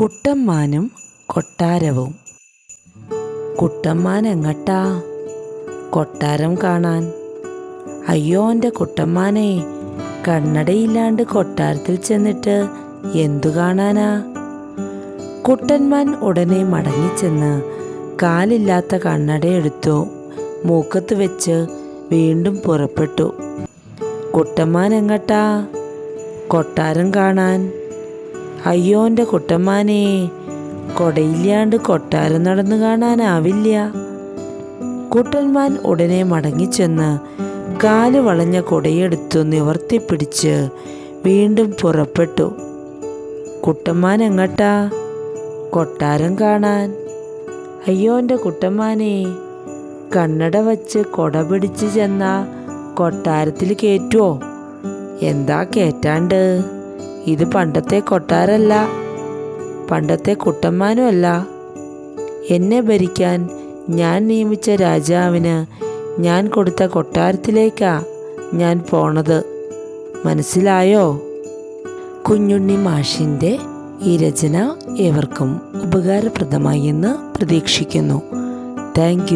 കുട്ടമ്മാനും കൊട്ടാരവും. കുട്ടമ്മാൻ എങ്ങട്ടാ? കൊട്ടാരം കാണാൻ. അയ്യോ എന്റെ കുട്ടമ്മാനെ. കണ്ണടയില്ലാണ്ട് കൊട്ടാരത്തിൽ ചെന്നിട്ട് എന്തു കാണാനാ? കുട്ടന്മാൻ ഉടനെ മടങ്ങിച്ചെന്ന് കാലില്ലാത്ത കണ്ണടയെടുത്തു മൂക്കത്ത് വെച്ച് വീണ്ടും പുറപ്പെട്ടു. കുട്ടമ്മാൻ എങ്ങട്ടാ? കൊട്ടാരം കാണാൻ. അയ്യോ എന്റെ കുട്ടമ്മാനെ കൊടയില്ലാണ്ട് കൊട്ടാരം നടന്നു കാണാനാവില്ല. കുട്ടന്മാൻ ഉടനെ മടങ്ങിച്ചെന്ന് കാൽ വളഞ്ഞ കൊടയെടുത്തു നിവർത്തിപ്പിടിച്ച് വീണ്ടും പുറപ്പെട്ടു. കുട്ടമ്മാൻ എങ്ങട്ടാ? കൊട്ടാരം കാണാൻ. അയ്യോ എന്റെ കുട്ടമ്മാനെ കണ്ണട വച്ച് കൊട പിടിച്ച് ചെന്ന കൊട്ടാരത്തിൽ കയറ്റുമോ എന്താ കേറ്റാണ്ട്? ഇത് പണ്ടത്തെ കൊട്ടാരല്ല. പണ്ടത്തെ കുട്ടന്മാനുമല്ല എന്നെ ഭരിക്കാൻ ഞാൻ നിയമിച്ച രാജാവിന് ഞാൻ കൊടുത്ത കൊട്ടാരത്തിലേക്കാ ഞാൻ പോണത്. മനസ്സിലായോ? കുഞ്ഞുണ്ണി മാഷിന്റെ ഈ രചന ഏവർക്കും ഉപകാരപ്രദമായി എന്ന് പ്രതീക്ഷിക്കുന്നു. താങ്ക്